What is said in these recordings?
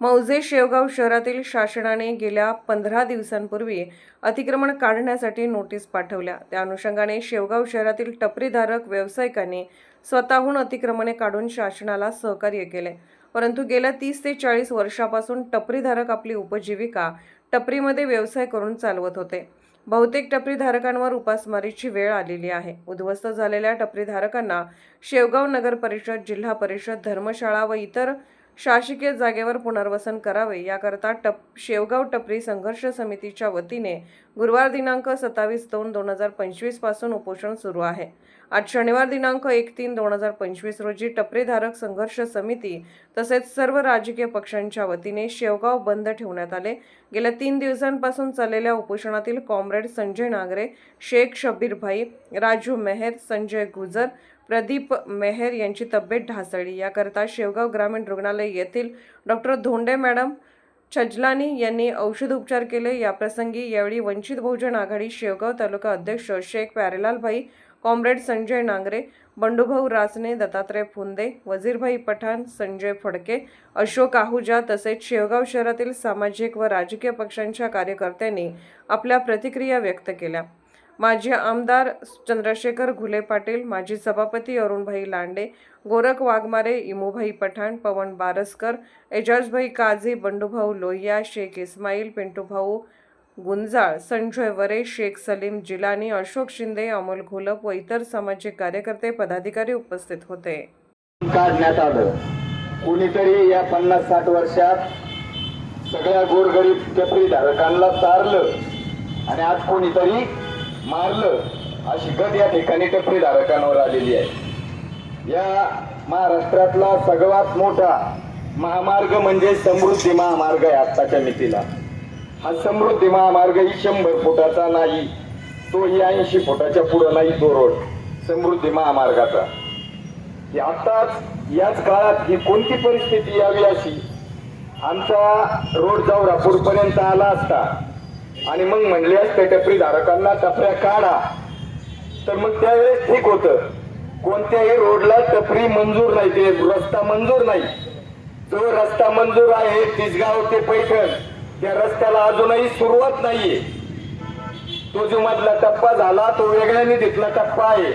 मौजे शेवगाव शहरातील शासनाने गेल्या पंधरा दिवसांपूर्वी अतिक्रमण काढण्यासाठी नोटीस पाठवल्या. त्या अनुषंगाने शेवगाव शहरातील टपरीधारक व्यावसायिकांनी स्वतःहून अतिक्रमणे काढून शासनाला सहकार्य केले. परंतु गेल्या तीस ते चाळीस वर्षापासून टपरीधारक आपली उपजीविका टपरीमध्ये व्यवसाय करून चालवत होते. बहुतेक टपरीधारकांवर उपासमारीची वेळ आलेली आहे. उद्ध्वस्त झालेल्या टपरीधारकांना शेवगाव नगर परिषद जिल्हा परिषद धर्मशाळा व इतर शासकीय जागेवर पुनर्वसन करावे. याकरता टप शेवगाव टपरी संघर्ष समितीच्या वतीने गुरुवार दिनांक सत्तावीस दोन दोन हजार पंचवीसपासून उपोषण सुरू आहे. आज शनिवार दिनांक एक तीन दोन हजार पंचवीस रोजी टपरीधारक संघर्ष समिती तसेच सर्व राजकीय पक्षांच्या वतीने शेवगाव बंद ठेवण्यात आले. गेल्या तीन दिवसांपासून चाललेल्या उपोषणातील कॉम्रेड संजय नागरे शेख शबीर भाई राजू मेहर संजय गुजर प्रदीप मेहर यांची तब्येत ढासळली. याकरता शेवगाव ग्रामीण रुग्णालय येथील डॉक्टर धोंडे मॅडम छजलानी यांनी औषध उपचार केले. याप्रसंगी यावेळी वंचित बहुजन आघाडी शेवगाव तालुका अध्यक्ष शेख प्यारेलालभाई कॉम्रेड संजय नांगरे बंडूभाऊ रासने दत्तात्रय फुंदे वजीरभाई पठाण संजय फडके अशोक आहुजा तसेच शेवगाव शहरातील सामाजिक व राजकीय पक्षांच्या कार्यकर्त्यांनी आपल्या प्रतिक्रिया व्यक्त केल्या. माजी आमदार चंद्रशेखर घुले पाटील माजी सभापती अरुणभाई लांडे गोरख वाघमारे इमूभाई पठाण पवन बारसकर एजाजभाई काझी बंडूभाऊ लोहिया शेख इस्माईल पिंटूभाऊ गुंजाळ संजय वरे शेख सलीम जिलानी अशोक शिंदे अमोल घोलप व इतर सामाजिक कार्यकर्ते पदाधिकारी उपस्थित होते. काढण्यात आलं. कुणीतरी या पन्नास साठ वर्षात सगळ्या गोरगरीब टपरी धारकांना तारलं आणि आज कोणीतरी मारलं. अशी गत या ठिकाणी टपरी धारकांवर आलेली आहे. या महाराष्ट्रातला सगळ्यात मोठा महामार्ग म्हणजे समृद्धी महामार्ग आहे आत्ताच्या मितीला. हा समृद्धी महामार्ग ही शंभर फुटाचा नाही तो ही ऐंशी फुटाच्या पुढं नाही तो रोड. समृद्धी महामार्गाचा. आत्ताच याच काळात ही कोणती परिस्थिती यावी अशी? आमचा रोड जावरापूरपर्यंत आला असता आणि मग म्हणले असते टपरी धारकांना टपऱ्या काढा. तर मग त्यावेळेस ठीक होतं. कोणत्याही रोडला टपरी मंजूर नाही ते रस्ता मंजूर नाही. जो रस्ता मंजूर आहे तिसगाव ते पैठण त्या रस्त्याला अजूनही सुरुवात नाहीये. तो जो मधला टप्पा झाला तो वेगळ्या निधीतला टप्पा आहे.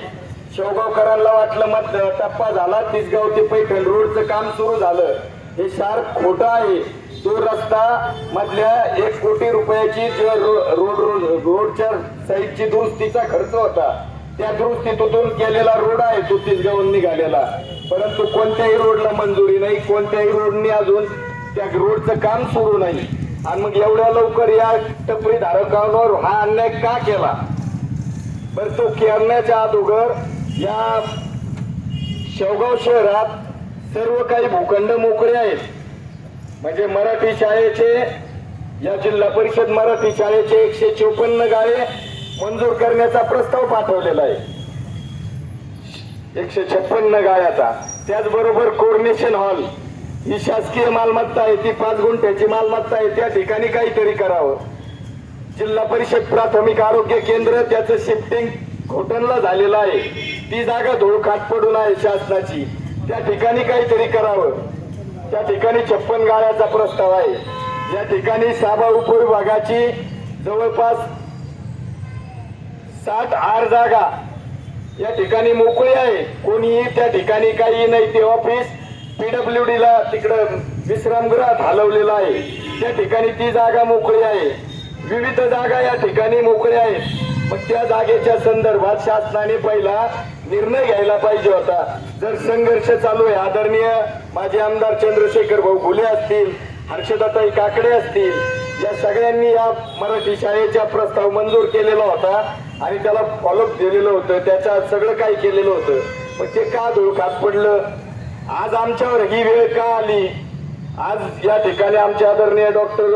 शेवगावकरांना वाटलं मध टप्पा झाला तिसगाव ते पैठण रोडचं काम सुरू झालं. हे शार खोटं आहे. तो रस्ता मधल्या एक कोटी रुपयाची रो- रोड रोड रोडच्या साईडची दुरुस्तीचा खर्च होता. त्या दुरुस्तीतून केलेला रोड आहे तो तिसगावून निघालेला. परंतु कोणत्याही रोडला मंजुरी नाही कोणत्याही रोडनी अजून त्या रोडचं काम सुरू नाही. आणि मग एवढ्या लवकर या टपरी धारकांवर हा अन्याय का केला? बर तो करण्याच्या अगोदर या शेवगाव शहरात सर्व काही भूखंड मोकळे आहेत. म्हणजे मराठी शाळेचे या जिल्हा परिषद मराठी शाळेचे एकशे चोपन्न गाळे मंजूर करण्याचा प्रस्ताव पाठवलेला आहे. एकशे छप्पन्न गाळ्याचा. त्याचबरोबर कोर्नेशन हॉल. ही शासकीय मालमत्ता आहे ती पाच गुंठ्याची मालमत्ता आहे त्या ठिकाणी काहीतरी करावं. जिल्हा परिषद प्राथमिक आरोग्य केंद्र त्याचं शिफ्टिंग घोटणला झालेलं आहे. ती जागा धुळखाट पडून आहे शासनाची. त्या ठिकाणी काहीतरी करावं. त्या ठिकाणी छप्पन गाळ्याचा प्रस्ताव आहे. या ठिकाणी साबा उपविभागाची जवळपास सात आठ जागा या ठिकाणी मोकळी आहे. कोणीही त्या ठिकाणी काही नाही. ते ऑफिस पीडब्ल्यू डी ला तिकडं विश्रामगृहात हलवलेलं आहे. त्या ठिकाणी ती जागा मोकळी आहे. विविध जागा या ठिकाणी मोकळ्या आहेत. मग त्या जागेच्या संदर्भात शासनाने पहिला निर्णय घ्यायला पाहिजे होता. जर संघर्ष चालू आहे आदरणीय माझे आमदार चंद्रशेखर भाऊ घुले असतील हर्षदाताई काकडे असतील या सगळ्यांनी या मराठी शाळेचा प्रस्ताव मंजूर केलेला होता आणि त्याला फॉलोअप दिलेलं होतं. त्याच्यात सगळं काही केलेलं होतं. मग ते का धुळखात पडलं? आज आमच्यावर ही वेळ का आली? आज या ठिकाणी आमचे आदरणीय डॉक्टर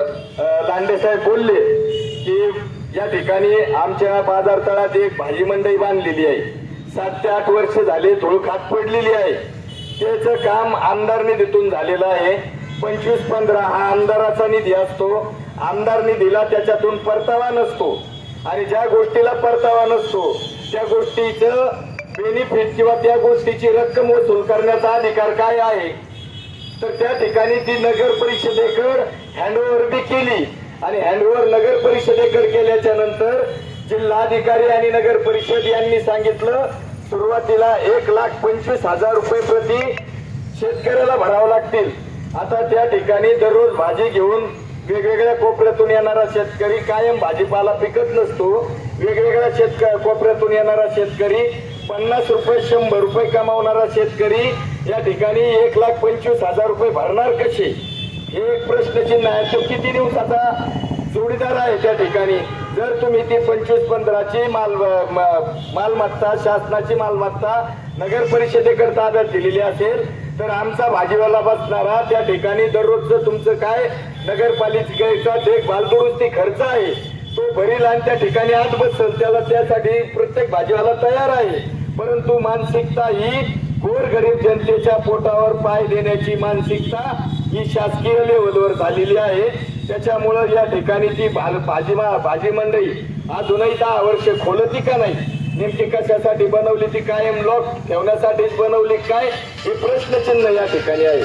लांडे साहेब बोलले की या ठिकाणी आमच्या बाजार तळात एक भाजी मंडई बांधलेली आहे. सात ते आठ वर्ष झाले धुळखात पडलेली आहे. त्याचं काम आमदार निधीतून झालेलं आहे. पंचवीस पंधरा हा आमदाराचा निधी असतो. आमदार निधीला त्याच्यातून परतावा नसतो. आणि ज्या गोष्टीला परतावा नसतो त्या गोष्टीचं बेनिफिट किंवा त्या गोष्टीची रक्कम वसूल करण्याचा अधिकार काय आहे? तर त्या ठिकाणी ती नगर परिषदेकडे हँडओव्हर बी केली. आणि हँडओव्हर नगर परिषदेकडे केल्याच्यानंतर जिल्हाधिकारी आणि नगर परिषद यांनी सांगितलं सुरुवातीला एक लाख पंचवीस हजार रुपये प्रति शेतकऱ्याला भरावं लागतील. आता त्या ठिकाणी दररोज भाजी घेऊन वेगवेगळ्या कोपऱ्यातून येणारा शेतकरी कायम भाजीपाला पिकत नसतो. वेगवेगळ्या शेतक कोपऱ्यातून येणारा शेतकरी पन्नास रुपये शंभर रुपये कमावणारा शेतकरी या ठिकाणी एक लाख पंचवीस हजार रुपये भरणार कसे? हे एक प्रश्नचिन्ह आहे. तो किती दिवसाचा जोडीदार आहे त्या ठिकाणी. जर तुम्ही ती पंचवीस पंधराची माल म- मालमत्ता शासनाची मालमत्ता नगर परिषदेकडे ताब्यात दिलेली असेल तर आमचा भाजीवाला बसणारा त्या ठिकाणी दररोजचं तुमचं काय? नगरपालिकेचा देखभाल दुरुस्ती खर्च आहे तो भरील आणि त्या ठिकाणी आत बसल त्याला त्यासाठी प्रत्येक भाजीवाला तयार आहे. परंतु मानसिकता ही गोरगरीब जनतेच्या पोटावर पाय देण्याची मानसिकता ही शासकीय लेवलवर झालेली आहे. त्याच्यामुळं या ठिकाणी ती भाजी भाजी मंडई अजूनही दहा वर्ष खोलती का नाही? नेमकी कशासाठी बनवली ती कायम लॉक ठेवण्यासाठीच बनवली काय? हे प्रश्नचिन्ह या ठिकाणी आहे.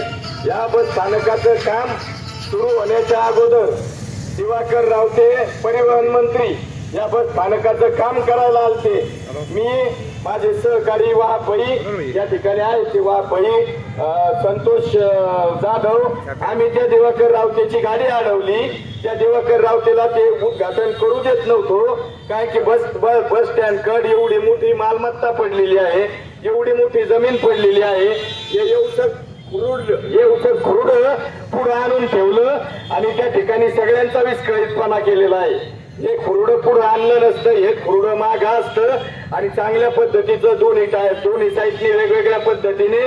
या बस स्थानकाचं काम सुरू होण्याच्या अगोदर दिवाकर रावते परिवहन मंत्री या बस स्थानकाचं काम करायला आलते. मी माझे सहकारी वाहपई या ठिकाणी आहे ते वा अं, संतोष जाधव. आम्ही त्या दिवाकर रावतेची गाडी अडवली. त्या दिवाकर रावतेला ते उद्घाटन करू देत नव्हतो. काय की बस बस स्टँड कड एवढी मोठी मालमत्ता पडलेली आहे. एवढी मोठी जमीन पडलेली आहे. हे एवढं खुरुड एवढं खुरुड पुढं आणून ठेवलं आणि त्या ठिकाणी सगळ्यांचा विस्कळीतपणा केलेला आहे. हे खुरडं पुढं आणलं नसतं हे खुरडं माग असतं. आणि चांगल्या पद्धतीचं दोन्ही टायर दोन्ही साईडने वेगवेगळ्या पद्धतीने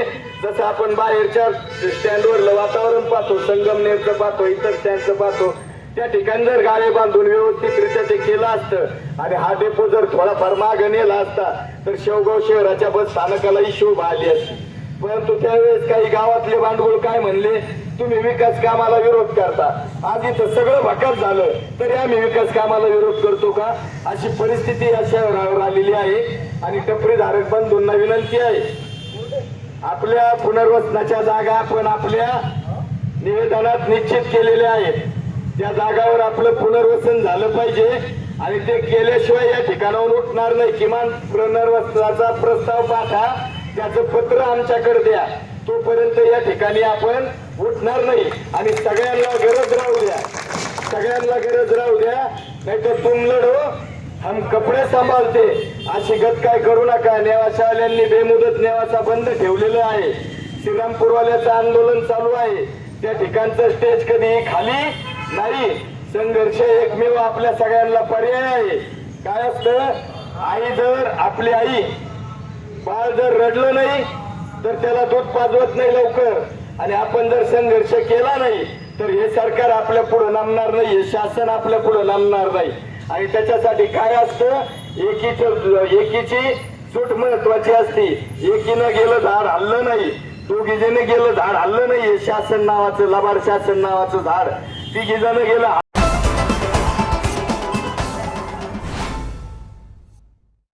जसं आपण बाहेरच्या स्टँडवरलं वातावरण पाहतो संगमनेरचं पाहतो इतर स्टँडचं पाहतो त्या ठिकाणी जर गाळे बांधून व्यवस्थितरित्या ते केलं असतं आणि हा डेपो जर थोडाफार माग नेला असता तर शेवगाव शहराच्या बस स्थानकालाही शोभा आली असती. परंतु त्यावेळेस काही गावातले भांडवल काय म्हणले? तुम्ही विकास कामाला विरोध करता. आज इथं सगळं भकास झालं तरी आम्ही विकास कामाला विरोध करतो का? अशी परिस्थिती या शहरावर आलेली आहे आणि टपरी धारक बंधूंना विनंती आहे. आपल्या पुनर्वसनाच्या जागा आपण आपल्या निवेदनात निश्चित केलेल्या आहेत. त्या जागावर आपलं पुनर्वसन झालं पाहिजे आणि ते केल्याशिवाय या ठिकाणाहून उठणार नाही. किमान पुनर्वसनाचा प्रस्ताव पाठा त्याचं पत्र आमच्याकडे द्या. तोपर्यंत या ठिकाणी आपण उठणार नाही. आणि सगळ्यांना गरज राहू द्या. सगळ्यांना गरज राहू द्या. नाही तर तुम लढो हम कपडे सांभाळते. अशी गत काय करू नका. नेवाशावाल्यांनी बेमुदत नेवासा बंद ठेवलेलं आहे. श्रीरामपूरवाल्याचं आंदोलन चालू आहे. त्या ठिकाणचं स्टेज कधी खाली? नाही. संघर्ष एकमेव आपल्या सगळ्यांना पर्याय आहे. काय असतं? आई जर आपली आई बाळ जर रडलं नाही तर त्याला दूध पाजवत नाही लवकर. आणि आपण जर संघर्ष केला नाही तर हे सरकार आपल्या पुढे नामणार नाही हे शासन आपल्या पुढे नामणार नाही. आणि त्याच्यासाठी काय असतं? एकीच एकीची सूट महत्वाची असते. एकीनं गेलं झाड हल्लं नाही. दोघी गेलं झाड हल्लं नाही. हे शासन नावाचं लबाड शासन नावाचं झाड. तिघी जण गेलं